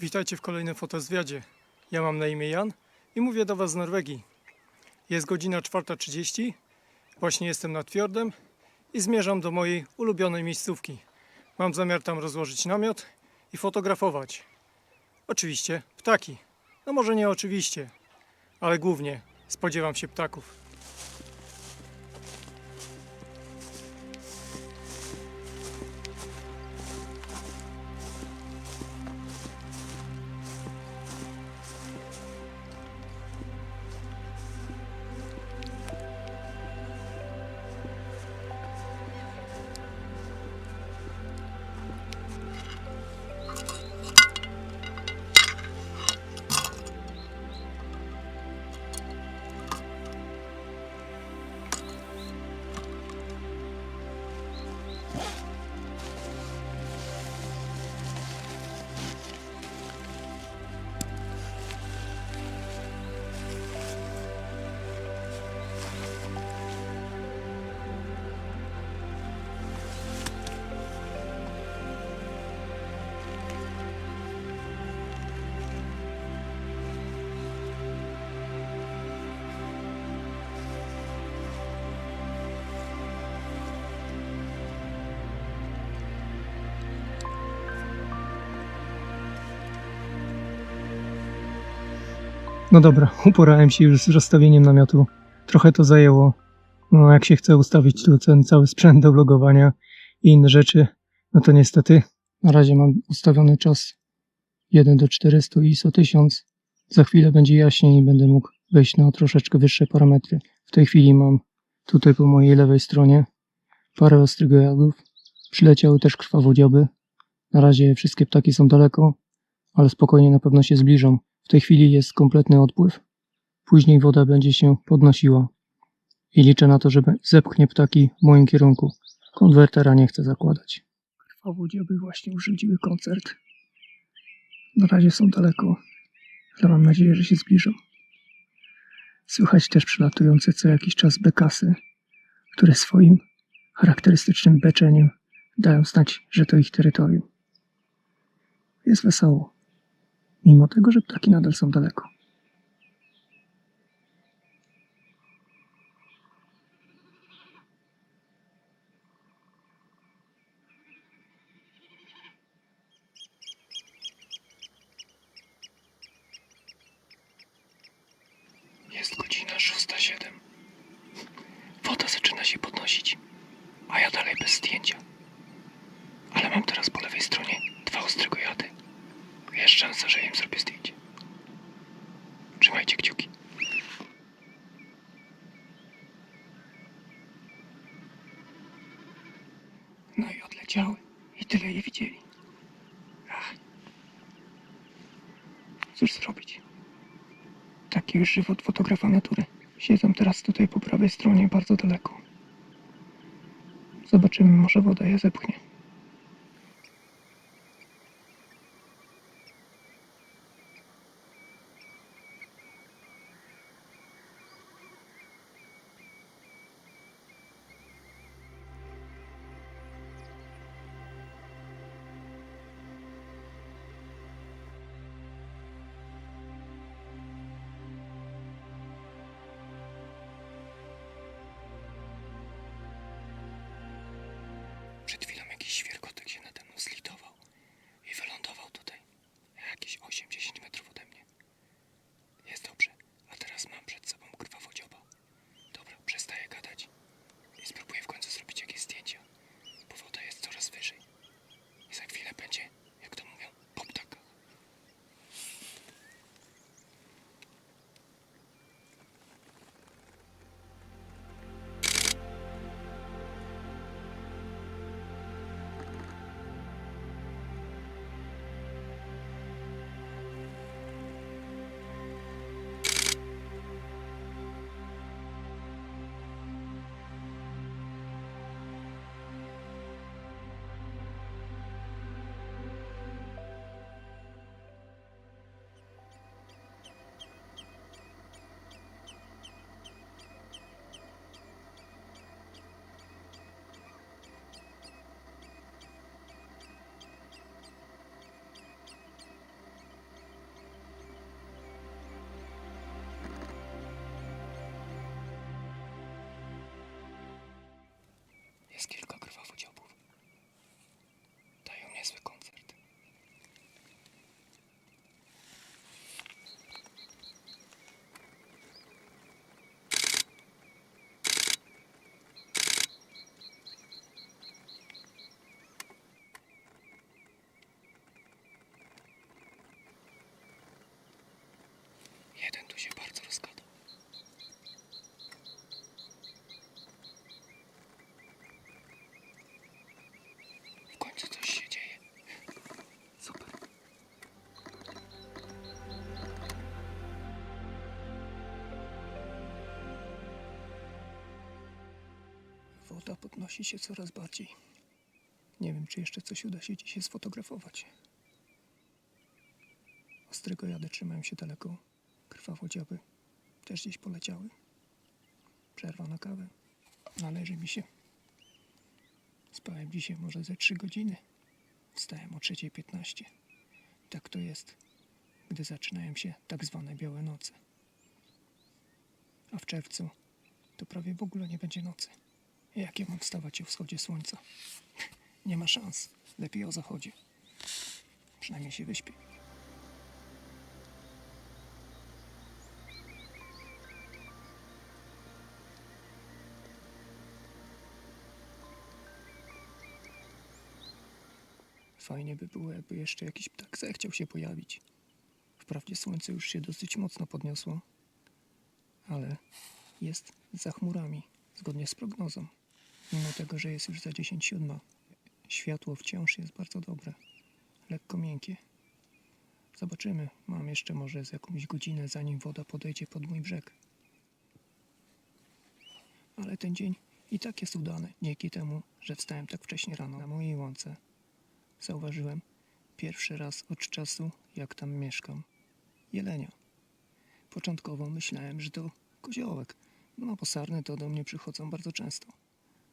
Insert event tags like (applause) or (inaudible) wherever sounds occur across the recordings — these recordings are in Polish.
Witajcie w kolejnym fotozwiadzie. Ja mam na imię Jan i mówię do Was z Norwegii. Jest godzina 4.30, właśnie jestem nad fiordem i zmierzam do mojej ulubionej miejscówki. Mam zamiar tam rozłożyć namiot i fotografować. Oczywiście ptaki. No może nie oczywiście, ale głównie spodziewam się ptaków. No dobra, uporałem się już z rozstawieniem namiotu. Trochę to zajęło. No, jak się chce ustawić tu ten cały sprzęt do vlogowania i inne rzeczy, no to niestety na razie mam ustawiony czas 1 do 400 ISO 1000. Za chwilę będzie jaśniej i będę mógł wejść na troszeczkę wyższe parametry. W tej chwili mam tutaj po mojej lewej stronie parę ostrygojadów. Przyleciały też krwawodzioby. Na razie wszystkie ptaki są daleko, ale spokojnie na pewno się zbliżą. W tej chwili jest kompletny odpływ. Później woda będzie się podnosiła. I liczę na to, że zepchnie ptaki w moim kierunku. Konwertera nie chcę zakładać. Krwawodzioby właśnie urządziły koncert. Na razie są daleko, ale mam nadzieję, że się zbliżą. Słychać też przylatujące co jakiś czas bekasy, które swoim charakterystycznym beczeniem dają znać, że to ich terytorium. Jest wesoło mimo tego, że ptaki nadal są daleko. Jest godzina 6.07. Woda zaczyna się podnosić, a ja dalej bez zdjęcia. Ale mam teraz po lewej stronie dwa ostrego jady. Jest szansa, że im zrobię zdjęcie. Trzymajcie kciuki. No i odleciały. I tyle je widzieli. Ach. Cóż zrobić? Taki już żywot fotografa natury. Siedzę teraz tutaj po prawej stronie, bardzo daleko. Zobaczymy, może woda je zepchnie. Jest kilka. Woda podnosi się coraz bardziej. Nie wiem, czy jeszcze coś uda się dzisiaj sfotografować. Ostrego jady trzymają się daleko. Krwawodziaby też gdzieś poleciały. Przerwa na kawę. Należy mi się. Spałem dzisiaj może ze 3 godziny. Wstałem o 3.15. Tak to jest, gdy zaczynają się tak zwane białe noce. A w czerwcu to prawie w ogóle nie będzie nocy. Jak ja mam wstawać o wschodzie słońca? (laughs) Nie ma szans. Lepiej o zachodzie. Przynajmniej się wyśpię. Fajnie by było, jakby jeszcze jakiś ptak zechciał się pojawić. Wprawdzie słońce już się dosyć mocno podniosło, ale jest za chmurami, zgodnie z prognozą. Mimo tego, że jest już za 10 siódma, światło wciąż jest bardzo dobre, lekko miękkie. Zobaczymy, mam jeszcze może z jakąś godzinę, zanim woda podejdzie pod mój brzeg. Ale ten dzień i tak jest udany, dzięki temu, że wstałem tak wcześnie rano na mojej łące zauważyłem pierwszy raz od czasu, jak tam mieszkam, jelenia. Początkowo myślałem, że to koziołek, no bo sarny to do mnie przychodzą bardzo często.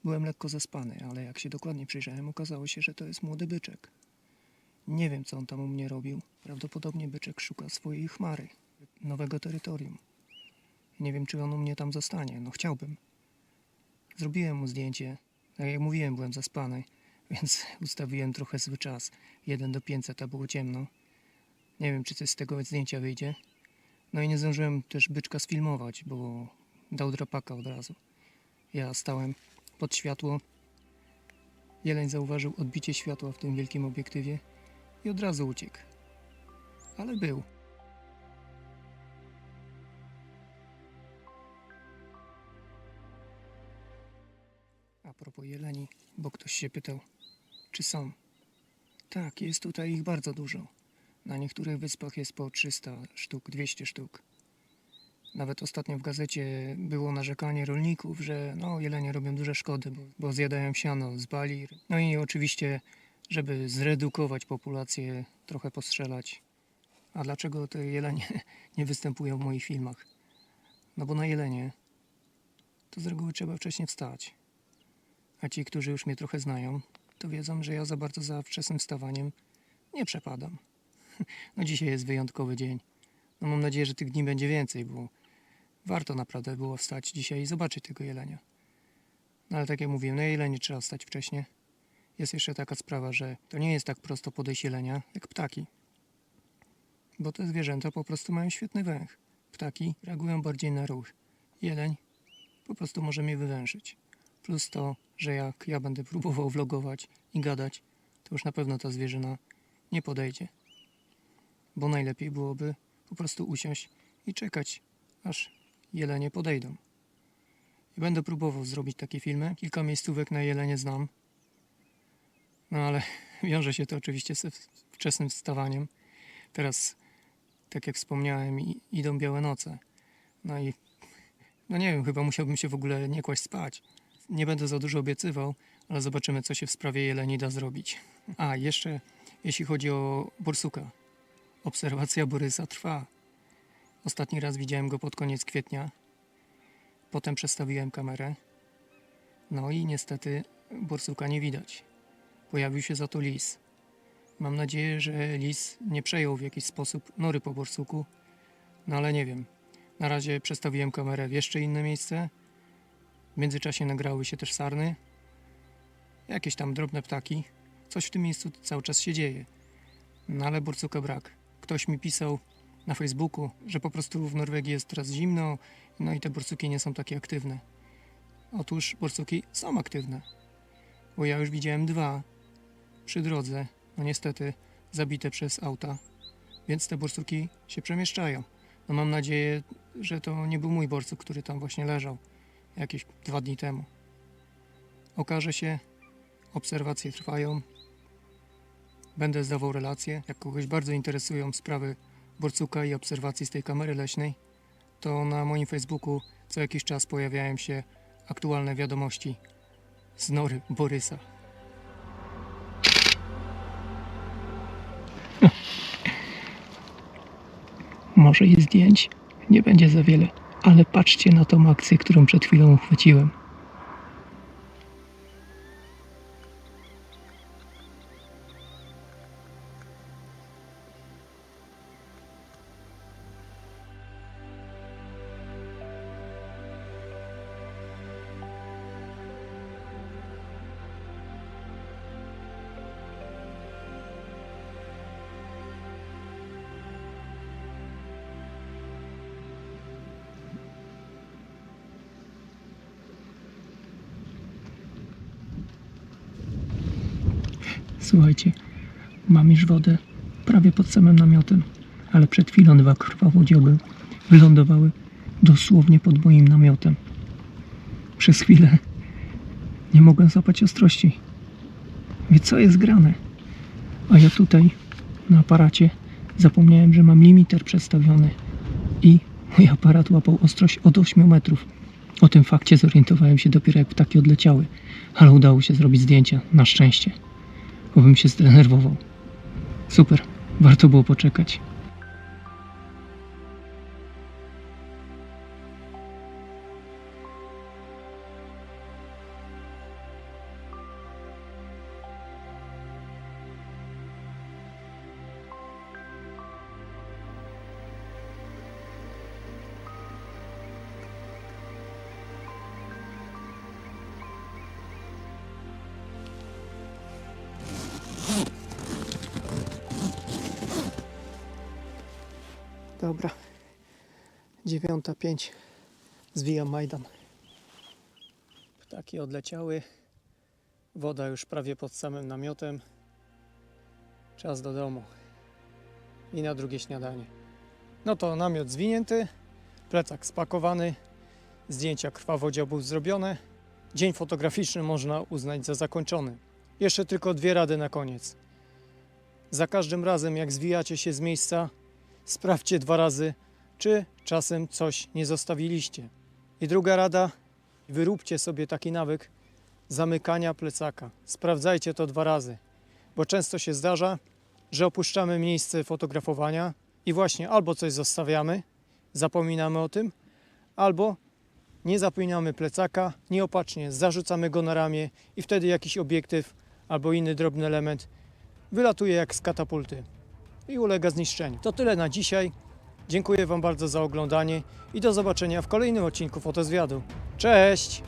Byłem lekko zaspany, ale jak się dokładnie przyjrzałem, okazało się, że to jest młody byczek. Nie wiem, co on tam u mnie robił. Prawdopodobnie byczek szuka swojej chmary, nowego terytorium. Nie wiem, czy on u mnie tam zostanie. No chciałbym. Zrobiłem mu zdjęcie. Tak jak mówiłem, byłem zaspany (laughs) więc ustawiłem trochę zły czas. 1 do 500, a było ciemno. Nie wiem, czy coś z tego zdjęcia wyjdzie. No i nie zdążyłem też byczka sfilmować, bo dał drapaka od razu. Ja stałem pod światło. Jeleń zauważył odbicie światła w tym wielkim obiektywie i od razu uciekł. Ale był. A propos jeleni, bo ktoś się pytał, czy są. Tak, jest tutaj ich bardzo dużo. Na niektórych wyspach jest po 300 sztuk, 200 sztuk. Nawet ostatnio w gazecie było narzekanie rolników, że no, jelenie robią duże szkody, bo, bo zjadają siano z bali. No i oczywiście, żeby zredukować populację, trochę postrzelać. A dlaczego te jelenie (laughs) nie występują w moich filmach? No bo na jelenie to z reguły trzeba wcześniej wstać. A ci, którzy już mnie trochę znają, to wiedzą, że ja za bardzo za wczesnym wstawaniem nie przepadam. (laughs) No dzisiaj jest wyjątkowy dzień. No mam nadzieję, że tych dni będzie więcej, bo warto naprawdę było wstać dzisiaj i zobaczyć tego jelenia. No ale tak jak mówiłem, na jelenie trzeba wstać wcześniej. Jest jeszcze taka sprawa, że to nie jest tak prosto podejść jelenia jak ptaki. Bo te zwierzęta po prostu mają świetny węch. Ptaki reagują bardziej na ruch. Jeleń po prostu może mnie wywęszyć. Plus to, że jak ja będę (laughs) próbował vlogować i gadać, to już na pewno ta zwierzyna nie podejdzie. Bo najlepiej byłoby po prostu usiąść i czekać, aż jelenie podejdą. I będę próbował zrobić takie filmy. Kilka miejscówek na jelenie znam. No ale (laughs) wiąże się to oczywiście ze wczesnym wstawaniem. Teraz, tak jak wspomniałem, idą białe noce. No i no nie wiem, chyba musiałbym się w ogóle nie kłaść spać. Nie będę za dużo obiecywał, ale zobaczymy, co się w sprawie jeleni da zrobić. A, jeszcze jeśli chodzi o borsuka. Obserwacja Borysa trwa. Ostatni raz widziałem go pod koniec kwietnia. Potem przestawiłem kamerę. No i niestety borsuka nie widać. Pojawił się za to lis. Mam nadzieję, że lis nie przejął w jakiś sposób nory po borsuku. No ale nie wiem. Na razie przestawiłem kamerę w jeszcze inne miejsce. W międzyczasie nagrały się też sarny. jakieś tam drobne ptaki. Coś w tym miejscu cały czas się dzieje. No ale borsuka brak. Ktoś mi pisał na Facebooku, że po prostu w Norwegii jest teraz zimno, no i te borsuki nie są takie aktywne. Otóż borsuki są aktywne, bo ja już widziałem dwa przy drodze, no niestety zabite przez auta, więc te borsuki się przemieszczają. No mam nadzieję, że to nie był mój borsuk, który tam właśnie leżał jakieś dwa dni temu. Okaże się, obserwacje trwają. Będę zdawał relacje. Jak kogoś bardzo interesują sprawy borcuka i obserwacji z tej kamery leśnej, to na moim Facebooku co jakiś czas pojawiają się aktualne wiadomości z nory Borysa. Może i zdjęć nie będzie za wiele, ale patrzcie na tą akcję, którą przed chwilą uchwyciłem. Słuchajcie, mam już wodę prawie pod samym namiotem, ale przed chwilą dwa krwawodzioby wylądowały dosłownie pod moim namiotem. Przez chwilę nie mogłem złapać ostrości. Wie co jest grane? A ja tutaj na aparacie zapomniałem, że mam limiter przestawiony i mój aparat łapał ostrość od 8 metrów. O tym fakcie zorientowałem się dopiero jak ptaki odleciały, ale udało się zrobić zdjęcia, na szczęście bo bym się zdenerwował. Super, warto było poczekać. Dobra. Dziewiąta pięć. Zwijam Majdan. Ptaki odleciały. Woda już prawie pod samym namiotem. Czas do domu. I na drugie śniadanie. No to namiot zwinięty, plecak spakowany, zdjęcia krwawodziobów zrobione. Dzień fotograficzny można uznać za zakończony. Jeszcze tylko dwie rady na koniec. Za każdym razem, jak zwijacie się z miejsca, sprawdźcie dwa razy, czy czasem coś nie zostawiliście. I druga rada, wyróbcie sobie taki nawyk zamykania plecaka. Sprawdzajcie to dwa razy, bo często się zdarza, że opuszczamy miejsce fotografowania i właśnie albo coś zostawiamy, zapominamy o tym, albo nie zapominamy plecaka, nieopatrznie zarzucamy go na ramię i wtedy jakiś obiektyw albo inny drobny element wylatuje jak z katapulty i ulega zniszczeniu. To tyle na dzisiaj. Dziękuję Wam bardzo za oglądanie i do zobaczenia w kolejnym odcinku Fotozwiadu. Cześć!